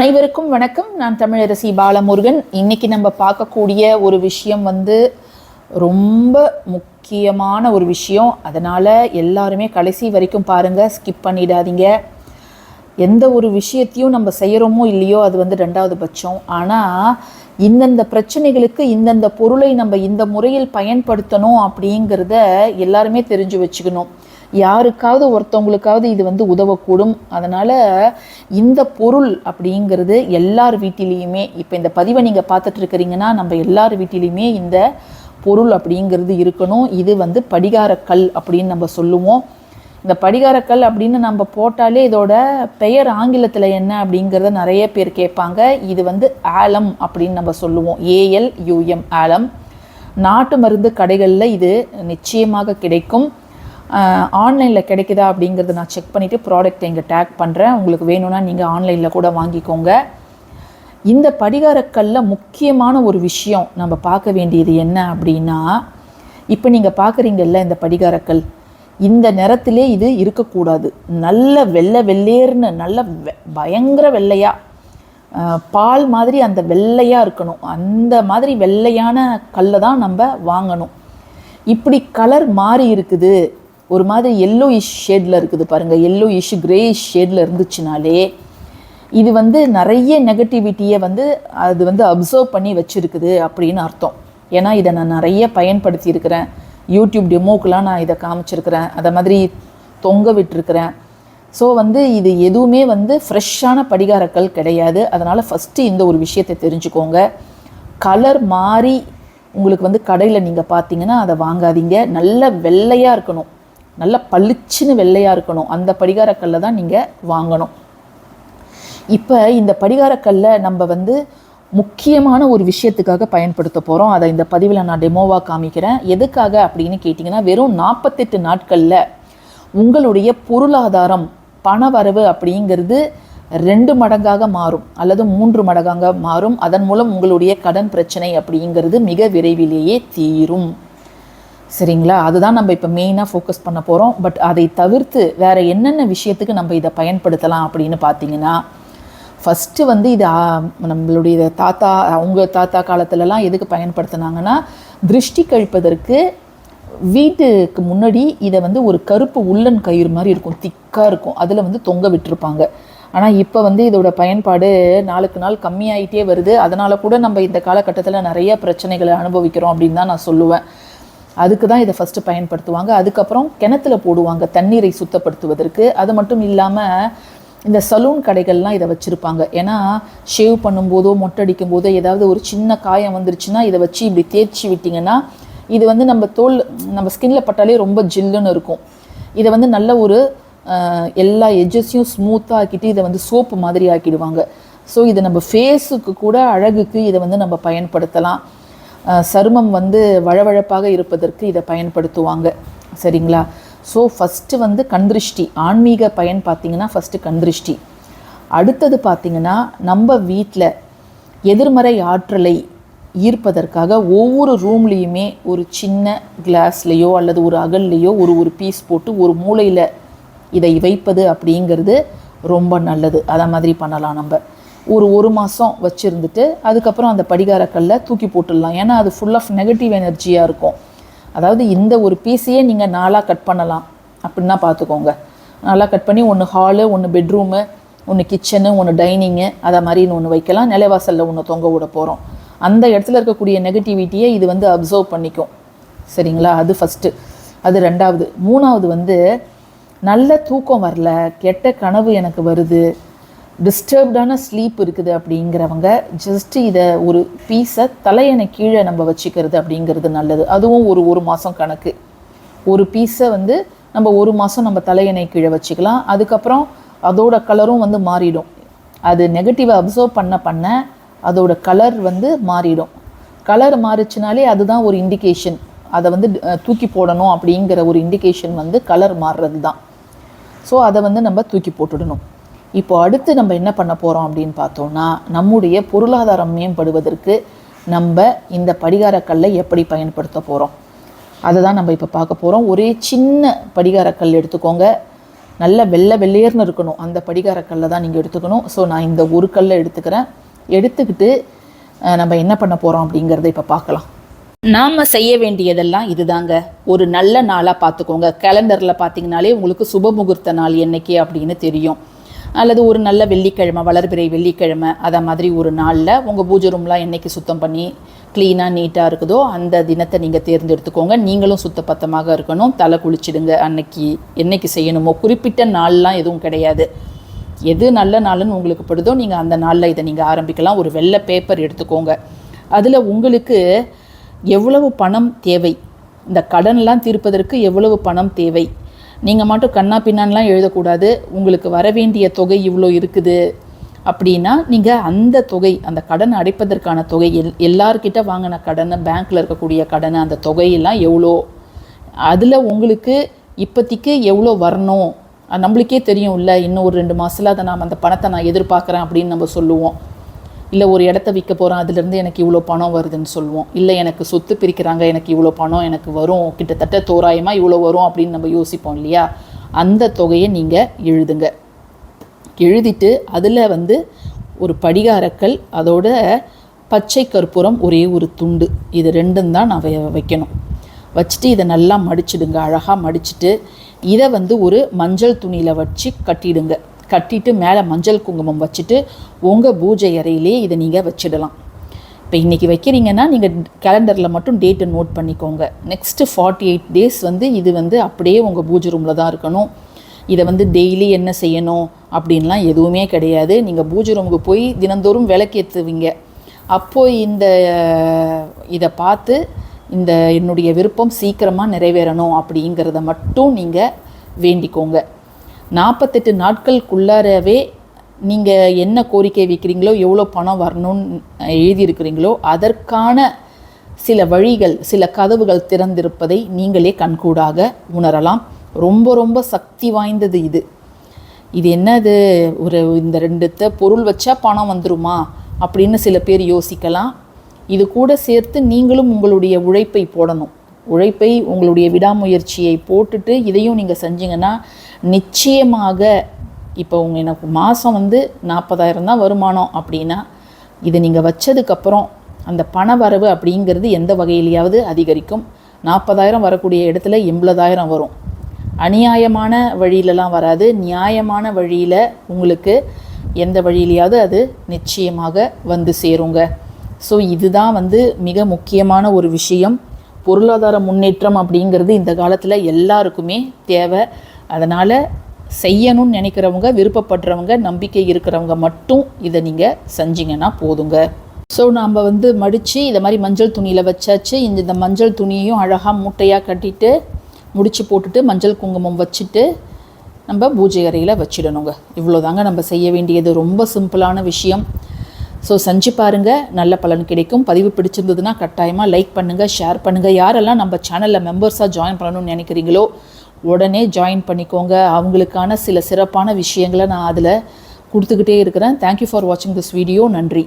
அனைவருக்கும் வணக்கம். நான் தமிழரசி பாலமுருகன். இன்னைக்கு நம்ம பார்க்கக்கூடிய ஒரு விஷயம் வந்து ரொம்ப முக்கியமான ஒரு விஷயம். அதனால் எல்லாருமே கடைசி வரைக்கும் பாருங்கள் ஸ்கிப் பண்ணிடாதீங்க. எந்த ஒரு விஷயத்தையும் நம்ம செய்கிறோமோ இல்லையோ அது வந்து ரெண்டாவது பட்சம். ஆனால் இந்தந்த பிரச்சனைகளுக்கு இந்தந்த பொருளை நம்ம இந்த முறையில் பயன்படுத்தணும் அப்படிங்கிறத எல்லாருமே தெரிஞ்சு வச்சுக்கணும். யாருக்காவது ஒருத்தவங்களுக்காவது இது வந்து உதவக்கூடும். அதனால் இந்த பொருள் அப்படிங்கிறது எல்லார் வீட்டிலையுமே இப்போ இந்த பதிவை நீங்கள் பார்த்துட்ருக்கிறீங்கன்னா நம்ம எல்லார் வீட்டிலையுமே இந்த பொருள் அப்படிங்கிறது இருக்கணும். இது வந்து படிகாரக்கல் அப்படின்னு நம்ம சொல்லுவோம். இந்த படிகாரக்கல் அப்படின்னு நம்ம போட்டாலே இதோட பெயர் ஆங்கிலத்தில் என்ன அப்படிங்கிறத நிறைய பேர் கேட்பாங்க. இது வந்து ஆலம் அப்படின்னு நம்ம சொல்லுவோம். A L U M alum. நாட்டு மருந்து கடைகளில் இது நிச்சயமாக கிடைக்கும். ஆன்லைனில் கிடைக்குதா அப்படிங்கிறத நான் செக் பண்ணிவிட்டு ப்ராடக்ட் இங்கே டேக் பண்ணுறேன் உங்களுக்கு வேணும்னா நீங்கள் ஆன்லைனில் கூட வாங்கிக்கோங்க. இந்த படிகாரக்கல்ல முக்கியமான ஒரு விஷயம் நம்ம பார்க்க வேண்டியது என்ன அப்படின்னா இப்போ நீங்கள் பார்க்குறீங்கல்ல இந்த படிகாரக்கல் இந்த நிறத்திலே இது இருக்கக்கூடாது. நல்ல வெள்ளை வெள்ளேர்னு நல்ல வெ- பயங்கர வெள்ளையாக பால் மாதிரி அந்த வெள்ளையாக இருக்கணும். அந்த மாதிரி வெள்ளையான கல்லை தான் நம்ம வாங்கணும். இப்படி கலர் மாறி இருக்குது. ஒரு மாதிரி எல்லோ இஷ் ஷேடில் இருக்குது பாருங்கள் எல்லோ இஷ் கிரே ஷேடில் இருந்துச்சுனாலே இது வந்து நிறைய நெகட்டிவிட்டியை வந்து அது வந்து அப்சர்வ் பண்ணி வச்சுருக்குது அப்படின்னு அர்த்தம். ஏன்னா இதை நான் நிறைய பயன்படுத்தியிருக்கிறேன். யூடியூப் டெமோக்கெலாம் நான் இதை காமிச்சிருக்கிறேன். அதை மாதிரி தொங்க விட்டுருக்கிறேன். ஸோ வந்து இது எதுவுமே வந்து ஃப்ரெஷ்ஷான படிகாரக்கல் கிடையாது. அதனால் ஃபஸ்ட்டு இந்த ஒரு விஷயத்தை தெரிஞ்சுக்கோங்க. கலர் மாறி உங்களுக்கு வந்து கடையில் நீங்கள் பார்த்தீங்கன்னா அதை வாங்காதீங்க. நல்ல வெள்ளையாக இருக்கணும். நல்ல பளிச்சுன்னு வெள்ளையாக இருக்கணும். அந்த படிகாரக்கல்லை தான் நீங்கள் வாங்கணும். இப்போ இந்த படிகாரக்கல்லை நம்ம வந்து முக்கியமான ஒரு விஷயத்துக்காக பயன்படுத்த போகிறோம் அதை இந்த பதிவில் நான் டெமோவாக காமிக்கிறேன். எதுக்காக அப்படின்னு கேட்டிங்கன்னா வெறும் நாற்பத்தெட்டு நாட்களில் உங்களுடைய பொருளாதாரம் பணவரவு அப்படிங்கிறது ரெண்டு மடங்காக மாறும் அல்லது மூன்று மடங்காக மாறும். அதன் மூலம் உங்களுடைய கடன் பிரச்சனை அப்படிங்கிறது மிக விரைவிலேயே தீரும். சரிங்களா? அதுதான் நம்ம இப்போ மெயினாக ஃபோக்கஸ் பண்ண போகிறோம் பட் அதை தவிர்த்து வேறு என்னென்ன விஷயத்துக்கு நம்ம இதை பயன்படுத்தலாம் அப்படின்னு பார்த்தீங்கன்னா ஃபஸ்ட்டு வந்து இது நம்மளுடைய தாத்தா அவங்க தாத்தா காலத்துலலாம் எதுக்கு பயன்படுத்தினாங்கன்னா திருஷ்டி கழிப்பதற்கு வீட்டுக்கு முன்னாடி இதை வந்து ஒரு கருப்பு உள்ளன் கயிறு மாதிரி இருக்கும். திக்காக இருக்கும். அதில் வந்து தொங்க விட்டுருப்பாங்க. ஆனால் இப்போ வந்து இதோட பயன்பாடு நாளுக்கு நாள் கம்மியாயிட்டே வருது. அதனால் கூட நம்ம இந்த காலகட்டத்தில் நிறைய பிரச்சனைகளை அனுபவிக்கிறோம் அப்படின்னு தான் நான் சொல்லுவேன். அதுக்கு தான் இதை ஃபஸ்ட்டு பயன்படுத்துவாங்க. அதுக்கப்புறம் கிணத்துல போடுவாங்க தண்ணீரை சுத்தப்படுத்துவதற்கு. அது மட்டும் இல்லாமல் இந்த சலூன் கடைகள்லாம் இதை வச்சுருப்பாங்க. ஏன்னா ஷேவ் பண்ணும்போதோ மொட்டடிக்கும் போதோ ஏதாவது ஒரு சின்ன காயம் வந்துருச்சுன்னா இதை வச்சு இப்படி தேய்ச்சி விட்டிங்கன்னா இது வந்து நம்ம தோல் நம்ம ஸ்கின்ல பட்டாலே ரொம்ப ஜில்லுன்னு இருக்கும். இதை வந்து நல்ல ஒரு எல்லா எட்ஜஸையும் ஸ்மூத்தாக ஆக்கிட்டு இதை வந்து சோப்பு மாதிரி ஆக்கிடுவாங்க. ஸோ இது நம்ம ஃபேஸுக்கு கூட அழகுக்கு இதை வந்து நம்ம பயன்படுத்தலாம். சருமம் வந்து வழவழப்பாக இருப்பதற்கு இதை பயன்படுத்துவாங்க. சரிங்களா? ஸோ ஃபஸ்ட்டு வந்து கண்திருஷ்டி. ஆன்மீக பயன் பார்த்திங்கன்னா ஃபஸ்ட்டு கண்திருஷ்டி. அடுத்தது பார்த்தீங்கன்னா நம்ம வீட்டில் எதிர்மறை ஆற்றலை ஈர்ப்பதற்காக ஒவ்வொரு ரூம்லேயுமே ஒரு சின்ன கிளாஸ்லேயோ அல்லது ஒரு அகல்லையோ ஒரு ஒரு பீஸ் போட்டு ஒரு மூலையில் இதை வைப்பது அப்படிங்கிறது ரொம்ப நல்லது. அதை மாதிரி பண்ணலாம் நம்ம. ஒரு ஒரு மாதம் வச்சுருந்துட்டு அதுக்கப்புறம் அந்த படிகாரக்கல்லை தூக்கி போட்டுடலாம். ஏன்னா அது ஃபுல் ஆஃப் நெகட்டிவ் எனர்ஜியாக இருக்கும். அதாவது இந்த ஒரு பீஸையே நீங்கள் நாலாக கட் பண்ணலாம். அப்படின்னா பார்த்துக்கோங்க நாலாக கட் பண்ணி ஒன்று ஹாலு ஒன்று பெட்ரூமு ஒன்று கிச்சனு ஒன்று டைனிங்கு அதை மாதிரின்னு ஒன்று வைக்கலாம். நிலைவாசலில் ஒன்று தொங்க விட போகிறோம் அந்த இடத்துல இருக்கக்கூடிய நெகட்டிவிட்டியை இது வந்து அப்சர்வ் பண்ணிக்கும். சரிங்களா? அது ஃபஸ்ட்டு அது ரெண்டாவது. மூணாவது வந்து நல்ல தூக்கம் வரல கெட்ட கனவு எனக்கு வருது. டிஸ்டர்ப்டான ஸ்லீப் இருக்குது அப்படிங்கிறவங்க ஜஸ்ட் இதை ஒரு பீஸை தலையணை கீழே நம்ம வச்சுக்கிறது அப்படிங்கிறது நல்லது. அதுவும் ஒரு ஒரு மாதம் கணக்கு. ஒரு பீஸை வந்து நம்ம ஒரு மாதம் நம்ம தலையணை கீழே வச்சுக்கலாம். அதுக்கப்புறம் அதோட கலரும் வந்து மாறிடும். அது நெகட்டிவை அப்சர்வ் பண்ண பண்ண அதோட கலர் வந்து மாறிடும். கலர் மாறுச்சுனாலே அதுதான் ஒரு இண்டிகேஷன் அதை வந்து தூக்கி போடணும் அப்படிங்கிற ஒரு இண்டிகேஷன் வந்து கலர் மாறுறது தான் ஸோ அதை வந்து நம்ம தூக்கி போட்டுடணும். இப்போ அடுத்து நம்ம என்ன பண்ண போகிறோம் அப்படின்னு பார்த்தோம்னா நம்முடைய பொருளாதாரம் மேம்படுவதற்கு நம்ம இந்த படிகாரக்கல்லை எப்படி பயன்படுத்த போகிறோம் அதை தான் நம்ம இப்போ பார்க்க போகிறோம் ஒரே சின்ன படிகாரக்கல் எடுத்துக்கோங்க. நல்ல வெள்ளை வெள்ளையர்னு இருக்கணும். அந்த படிகாரக்கல்லை தான் நீங்கள் எடுத்துக்கணும். ஸோ நான் இந்த ஒரு கல்லை எடுத்துக்கிறேன். எடுத்துக்கிட்டு நம்ம என்ன பண்ண போகிறோம் அப்படிங்கிறத இப்போ பார்க்கலாம். நாம் செய்ய வேண்டியதெல்லாம் இதுதாங்க. ஒரு நல்ல நாளாக பார்த்துக்கோங்க. கேலண்டரில் பார்த்தீங்கனாலே உங்களுக்கு சுப முகூர்த்த நாள் என்னைக்கு அப்படின்னு தெரியும். அல்லது ஒரு நல்ல வெள்ளிக்கிழமை வளர்பிறை வெள்ளிக்கிழமை அதை மாதிரி ஒரு நாளில் உங்கள் பூஜை ரூம்லாம் என்றைக்கு சுத்தம் பண்ணி க்ளீனாக நீட்டாக இருக்குதோ அந்த தினத்தை நீங்கள் தேர்ந்தெடுத்துக்கோங்க. நீங்களும் சுத்தப்பத்தமாக இருக்கணும். தலை குளிச்சிடுங்க அன்னைக்கு. என்னைக்கு செய்யணுமோ? குறிப்பிட்ட நாள்லாம் எதுவும் கிடையாது. எது நல்ல நாளுன்னு உங்களுக்கு படுதோ நீங்கள் அந்த நாளில் இதை நீங்கள் ஆரம்பிக்கலாம். ஒரு வெள்ளை பேப்பர் எடுத்துக்கோங்க. அதில் உங்களுக்கு எவ்வளவு பணம் தேவை? இந்த கடன்லாம் தீர்ப்பதற்கு எவ்வளவு பணம் தேவை? நீங்கள் மட்டும் கண்ணா பின்னான்லாம் எழுதக்கூடாது. உங்களுக்கு வர வேண்டிய தொகை இவ்வளோ இருக்குது. அப்படின்னா நீங்கள் அந்த தொகை அந்த கடன் அடைப்பதற்கான தொகை எல் எல்லார்கிட்ட வாங்கின கடனை பேங்க்கில் இருக்கக்கூடிய கடனை அந்த தொகையெல்லாம் எவ்வளோ அதில் உங்களுக்கு இப்போதைக்கு எவ்வளோ வரணும்? அது நம்மளுக்கே தெரியும்ல இன்னும் ஒரு ரெண்டு மாதத்தில் அதை நாம் அந்த பணத்தை நான் எதிர்பார்க்குறேன் அப்படின்னு நம்ம சொல்லுவோம். இல்லை ஒரு இடத்த விற்க போகிறேன் அதுலேருந்து எனக்கு இவ்வளோ பணம் வருதுன்னு சொல்லுவோம். இல்லை எனக்கு சொத்து பிரிக்கிறாங்க எனக்கு இவ்வளோ பணம் எனக்கு வரும். கிட்டத்தட்ட தோராயமாக இவ்வளோ வரும் அப்படின்னு நம்ம யோசிப்போம் இல்லையா? அந்த தொகையை நீங்கள் எழுதுங்க. எழுதிட்டு அதில் வந்து ஒரு படிகாரக்கல் அதோட பச்சை கற்பூரம் ஒரே ஒரு துண்டு. இது ரெண்டும் தான் நான் வைக்கணும். வச்சுட்டு இதை நல்லா மடிச்சிடுங்க அழகாக மடிச்சிட்டு இதை வந்து ஒரு மஞ்சள் துணியில் வச்சு கட்டிடுங்க. கட்டிட்டு மேலே மஞ்சள் குங்குமம் வச்சுட்டு உங்கள் பூஜை அறையிலே இதை நீங்கள் வச்சிடலாம். இப்போ இன்றைக்கி வைக்கிறீங்கன்னா நீங்கள் கேலண்டரில் மட்டும் டேட்டை நோட் பண்ணிக்கோங்க. நெக்ஸ்ட்டு ஃபார்ட்டி எயிட் டேஸ் வந்து இது வந்து அப்படியே உங்கள் பூஜை ரூமில் தான் இருக்கணும். இதை வந்து டெய்லி என்ன செய்யணும் அப்படின்லாம் எதுவுமே கிடையாது. நீங்கள் பூஜை ரூமுக்கு போய் தினந்தோறும் விளக்கேற்றுவீங்க அப்போது இந்த இதை பார்த்து இந்த என்னுடைய விருப்பம் சீக்கிரமாக நிறைவேறணும் அப்படிங்கிறத மட்டும் நீங்கள் வேண்டிக்கோங்க. நாற்பத்தெட்டு நாட்களுக்குள்ளாரவே நீங்கள் என்ன கோரிக்கை வைக்கிறீங்களோ எவ்வளோ பணம் வரணும்னு எழுதியிருக்கிறீங்களோ அதற்கான சில வழிகள் சில கதவுகள் திறந்திருப்பதை நீங்களே கண்கூடாக உணரலாம். ரொம்ப ரொம்ப சக்தி வாய்ந்தது இது. இது என்னது? ஒரு இந்த ரெண்டுத்த பொருள் வச்சா பணம் வந்துருமா? அப்படின்னு சில பேர் யோசிக்கலாம். இது கூட சேர்த்து நீங்களும் உங்களுடைய உழைப்பை போடணும். உழைப்பை உங்களுடைய விடாமுயற்சியை போட்டுட்டு இதையும் நீங்கள் செஞ்சீங்கன்னா நிச்சயமாக இப்போ உங்கள் எனக்கு மாதம் வந்து நாற்பதாயிரம் தான் வருமானம் அப்படின்னா இதை நீங்கள் வச்சதுக்கப்புறம் அந்த பண வரவு அப்படிங்கிறது எந்த வகையிலையாவது அதிகரிக்கும். நாற்பதாயிரம் வரக்கூடிய இடத்துல எண்பதாயிரம் வரும். அநியாயமான வழியிலலாம் வராது. நியாயமான வழியில் உங்களுக்கு எந்த வழியிலையாவது அது நிச்சயமாக வந்து சேருங்க. ஸோ இதுதான் வந்து மிக முக்கியமான ஒரு விஷயம். பொருளாதார முன்னேற்றம் அப்படிங்கிறது இந்த காலத்தில் எல்லாருக்குமே தேவை. அதனால் செய்யணும்னு நினைக்கிறவங்க விருப்பப்படுறவங்க நம்பிக்கை இருக்கிறவங்க மட்டும் இதை நீங்கள் செஞ்சீங்கன்னா போதுங்க. ஸோ நாம் வந்து மடித்து இதை மாதிரி மஞ்சள் துணியில் வச்சாச்சு. இந்த இந்த மஞ்சள் துணியையும் அழகாக மூட்டையாக கட்டிட்டு முடிச்சு போட்டுட்டு மஞ்சள் குங்குமம் வச்சுட்டு நம்ம பூஜை அறையில் வச்சிடணுங்க. இவ்வளோதாங்க நம்ம செய்ய வேண்டியது. ரொம்ப சிம்பிளான விஷயம். ஸோ செஞ்சு பாருங்கள் நல்ல பலன் கிடைக்கும். பதிவு பிடிச்சிருந்ததுன்னா கட்டாயமாக லைக் பண்ணுங்கள் ஷேர் பண்ணுங்கள் யாரெல்லாம் நம்ம சேனலில் மெம்பர்ஸாக ஜாயின் பண்ணணும்னு நினைக்கிறீங்களோ உடனே ஜாயின் பண்ணிக்கோங்க. அவங்களுக்கான சில சிறப்பான விஷயங்களை நான் அதில் கொடுத்துக்கிட்டே இருக்கிறேன். தேங்க்யூ ஃபார் வாட்சிங் திஸ் வீடியோ நன்றி.